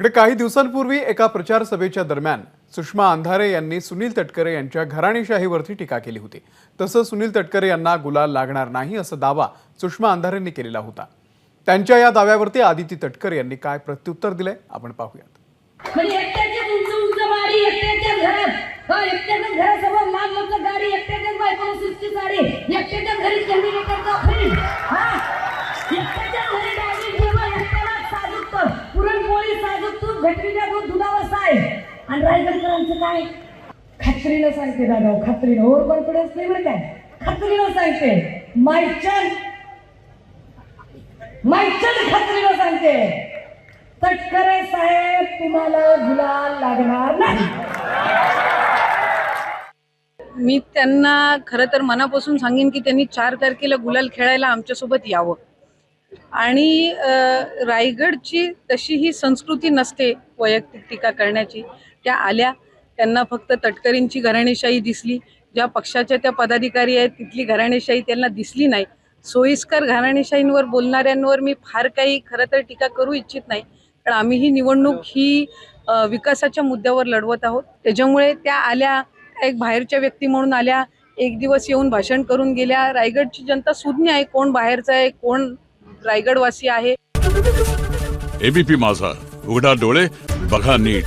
इकडे काही दिवसांपूर्वी एका प्रचार सभेच्या दरम्यान सुषमा अंधारे यांनी सुनील तटकरे यांच्या घराणेशाहीवरती टीका केली होती. तसं सुनील तटकरे यांना गुलाल लागणार नाही असा दावा सुषमा अंधारेंनी केलेला होता. त्यांच्या या दाव्यावरती आदिती तटकरे यांनी काय प्रत्युत्तर दिलंय आपण पाहूयात. एकट्याच्या साजूक घटरीच्या दूध दुधावर साय आणि रायगडकरांचं काय? खात्रीनं सांगते दादा खात्रीनं. ओव्हर कॉन्फिडन्स नाही बरं काय? खात्रीनं सांगते. मायचन मायचन खात्रीनं सांगते. तटकरे साहेब तुम्हाला गुलाल लागणार नाही. मी त्यांना खरं तर मनापासून सांगेन की त्यांनी चार तारखेला गुलाल खेळायला आमच्यासोबत यावं. आणि रायगडची तशी ही संस्कृती नसते वैयक्तिक टीका करण्याची. त्या आल्या त्यांना फक्त तटकरींची घराणेशाही दिसली. ज्या पक्षाच्या त्या पदाधिकारी आहेत तिथली घराणेशाही त्यांना दिसली नाही. सोयीस्कर घराणेशाहींवर बोलणाऱ्यांवर मी फार काही खरं तर टीका करू इच्छित नाही. कारण आम्ही ही निवडणूक ही विकासाच्या मुद्द्यावर लढवत आहोत. त्याच्यामुळे त्या आल्या एक बाहेरच्या व्यक्ती म्हणून आल्या एक दिवस येऊन भाषण करून गेल्या. रायगडची जनता सुज्ञ आहे कोण बाहेरचं आहे कोण रायगडवासी आहे. एबीपी माझा. उघडा डोळे बघा नीट.